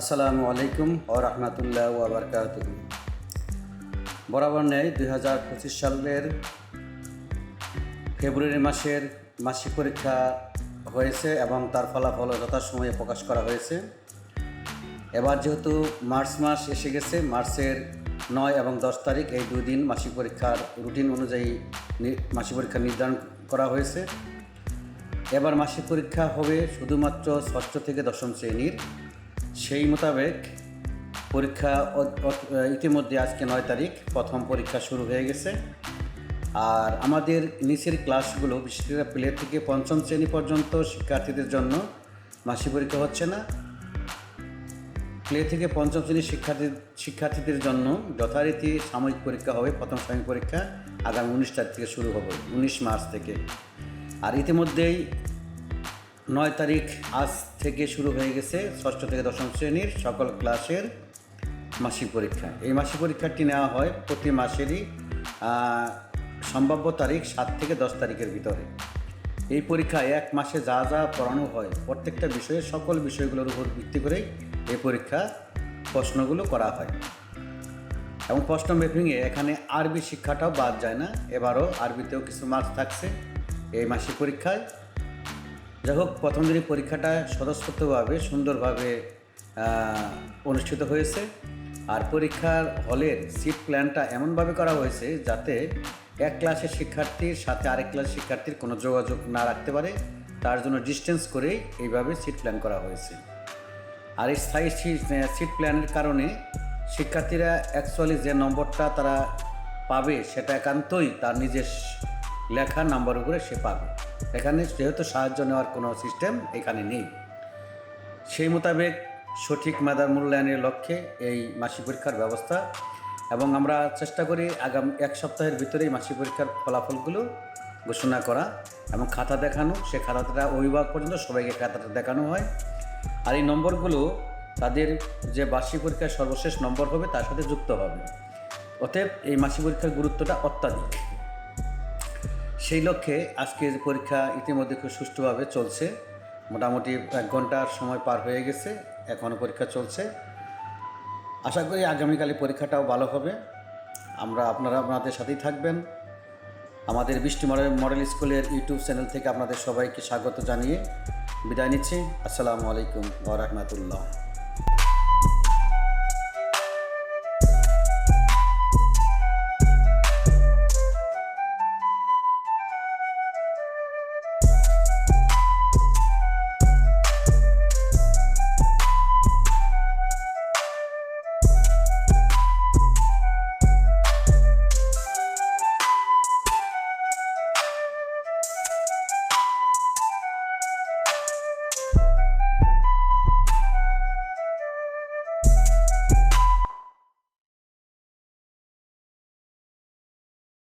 আসসালামু আলাইকুম ও রহমতুল্লাহ ওবরকাত বরাবর নেয় দুই হাজার পঁচিশ সালের ফেব্রুয়ারি মাসের মাসিক পরীক্ষা হয়েছে এবং তার ফলাফল যথাসময়ে প্রকাশ করা হয়েছে। এবার যেহেতু মার্চ মাস এসে গেছে, মার্চের নয় এবং দশ তারিখ এই দুই দিন মাসিক পরীক্ষার রুটিন অনুযায়ী মাসিক পরীক্ষা নির্ধারণ করা হয়েছে। এবার মাসিক পরীক্ষা হবে শুধুমাত্র ষষ্ঠ থেকে দশম শ্রেণির সেই মোতাবেক পরীক্ষা ইতিমধ্যে আজকে নয় তারিখ, প্রথম পরীক্ষা শুরু হয়ে গেছে। আর আমাদের নিচের ক্লাসগুলো বিশেষ করে প্লে থেকে পঞ্চম শ্রেণি পর্যন্ত শিক্ষার্থীদের জন্য মাসিক পরীক্ষা হচ্ছে না। প্লে থেকে পঞ্চম শ্রেণির শিক্ষার্থী, শিক্ষার্থীদের জন্য যথারীতি সাময়িক পরীক্ষা হবে, প্রথম সাময়িক পরীক্ষা আগামী উনিশ তারিখ থেকে শুরু হবে, উনিশ মার্চ থেকে। আর ইতিমধ্যেই নয় তারিখ আজ থেকে শুরু হয়ে গেছে ষষ্ঠ থেকে দশম শ্রেণির সকল ক্লাসের মাসিক পরীক্ষা। এই মাসিক পরীক্ষাটি নেওয়া হয় প্রতি মাসেরই সম্ভাব্য তারিখ সাত থেকে দশ তারিখের ভিতরে। এই পরীক্ষায় এক মাসে যা যা পড়ানো হয়, প্রত্যেকটা বিষয়ে সকল বিষয়গুলোর উপর ভিত্তি করেই এই পরীক্ষা প্রশ্নগুলো করা হয়। এবং প্রশ্ন ম্যাপিংয়ে এখানে আরবি শিক্ষাটাও বাদ যায় না, এবারও আরবিতেও কিছু মার্কস থাকছে। এই মাসিক পরীক্ষায় যাই হোক, প্রথম দিনই পরীক্ষাটা স্বতঃস্ফূর্তভাবে, সুন্দরভাবে অনুষ্ঠিত হয়েছে। আর পরীক্ষার হলের সিট প্ল্যানটা এমনভাবে করা হয়েছে যাতে এক ক্লাসের শিক্ষার্থীর সাথে আরেক ক্লাস শিক্ষার্থীর কোনো যোগাযোগ না রাখতে পারে। তার জন্য ডিস্টেন্স করেই এইভাবে সিট প্ল্যান করা হয়েছে। আর এই স্থায়ী সিট প্ল্যানের কারণে শিক্ষার্থীরা অ্যাকচুয়ালি যে নম্বরটা তারা পাবে সেটা একান্তই তার নিজের লেখা নাম্বার উপরে সে পাবে। এখানে যেহেতু সাহায্য নেওয়ার কোনো সিস্টেম এখানে নেই। সেই মোতাবেক সঠিক মেধার মূল্যায়নের লক্ষ্যে এই মাসিক পরীক্ষার ব্যবস্থা এবং আমরা চেষ্টা করি আগামী এক সপ্তাহের ভিতরেই মাসিক পরীক্ষার ফলাফলগুলো ঘোষণা করা এবং খাতা দেখানো। সে খাতাটা অভিভাবক পর্যন্ত সবাইকে খাতাটা দেখানো হয়। আর এই নম্বরগুলো তাদের যে বার্ষিক পরীক্ষার সর্বশেষ নম্বর হবে তার সাথে যুক্ত হবে। অতএব এই মাসিক পরীক্ষার গুরুত্বটা অত্যাধিক। সেই লক্ষ্যে আজকের পরীক্ষা ইতিমধ্যে খুব সুষ্ঠুভাবে চলছে। মোটামুটি এক ঘণ্টার সময় পার হয়ে গেছে এখনও পরীক্ষা চলছে। আশা করি আগামীকালে পরীক্ষাটাও ভালো হবে। আমরা আপনারা আপনাদের সাথেই থাকবেন। আমাদের বৃষ্টি মডেল মডেল স্কুলের ইউটিউব চ্যানেল থেকে আপনাদের সবাইকে স্বাগত জানিয়ে বিদায় নিচ্ছি। আসসালামু আলাইকুম ওয়া রাহমাতুল্লাহ।